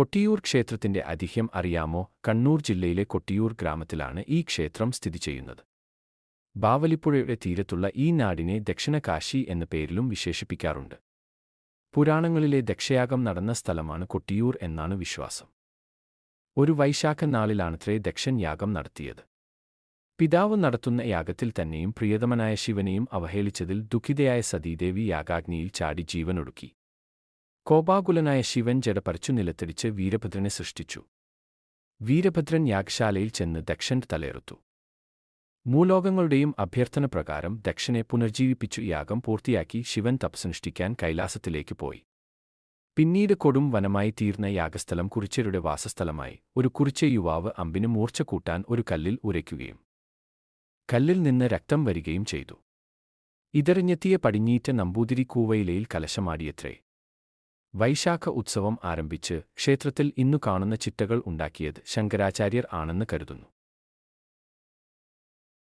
കൊട്ടിയൂർ ക്ഷേത്രത്തിന്റെ ഐതിഹ്യം അറിയാമോ? കണ്ണൂർ ജില്ലയിലെ കൊട്ടിയൂർ ഗ്രാമത്തിലാണ് ഈ ക്ഷേത്രം സ്ഥിതി ചെയ്യുന്നത്. ബാവലിപ്പുഴയുടെ തീരത്തുള്ള ഈ നാടിനെ ദക്ഷിണകാശി എന്ന പേരിലും വിശേഷിപ്പിക്കാറുണ്ട്. പുരാണങ്ങളിലെ ദക്ഷയാഗം നടന്ന സ്ഥലമാണ് കൊട്ടിയൂർ എന്നാണ് വിശ്വാസം. ഒരു വൈശാഖ നാളിലാണത്രേ ദക്ഷൻ യാഗം നടത്തിയത്. പിതാവ് നടത്തുന്ന യാഗത്തിൽ തന്നെയും പ്രിയതമനായ ശിവനെയും അവഹേളിച്ചതിൽ ദുഃഖിതയായ സതീദേവി യാഗാഗ്നിയിൽ ചാടി ജീവനൊടുക്കി. കോപാകുലനായ ശിവൻ ജടപറിച്ചു നിലത്തിടിച്ച് വീരഭദ്രനെ സൃഷ്ടിച്ചു. വീരഭദ്രൻ യാഗശാലയിൽ ചെന്ന് ദക്ഷൻ തലയെറുത്തു. മൂലോകങ്ങളുടെയും അഭ്യർത്ഥന പ്രകാരം ദക്ഷനെ പുനർജീവിപ്പിച്ചു യാഗം പൂർത്തിയാക്കി ശിവൻ തപസ്സനുഷ്ഠിക്കാൻ കൈലാസത്തിലേക്ക് പോയി. പിന്നീട് കൊടും വനമായി തീർന്ന യാഗസ്ഥലം കുറിച്യരുടെ വാസസ്ഥലമായി ഒരു കുറിച്യ യുവാവ് അമ്പിന് മൂർച്ച കൂട്ടാൻ ഒരു കല്ലിൽ ഉരയ്ക്കുകയും കല്ലിൽ നിന്ന് രക്തം വരികയും ചെയ്തു. ഇതറിഞ്ഞെത്തിയ പടിഞ്ഞീറ്റ നമ്പൂതിരി കൂവയിലയിൽ കലശമാടിയത്രേ വൈശാഖ ഉത്സവം ആരംഭിച്ച് ക്ഷേത്രത്തിൽ ഇന്നു കാണുന്ന ചിട്ടകൾ ഉണ്ടാക്കിയത് ശങ്കരാചാര്യർ ആണെന്ന് കരുതുന്നു.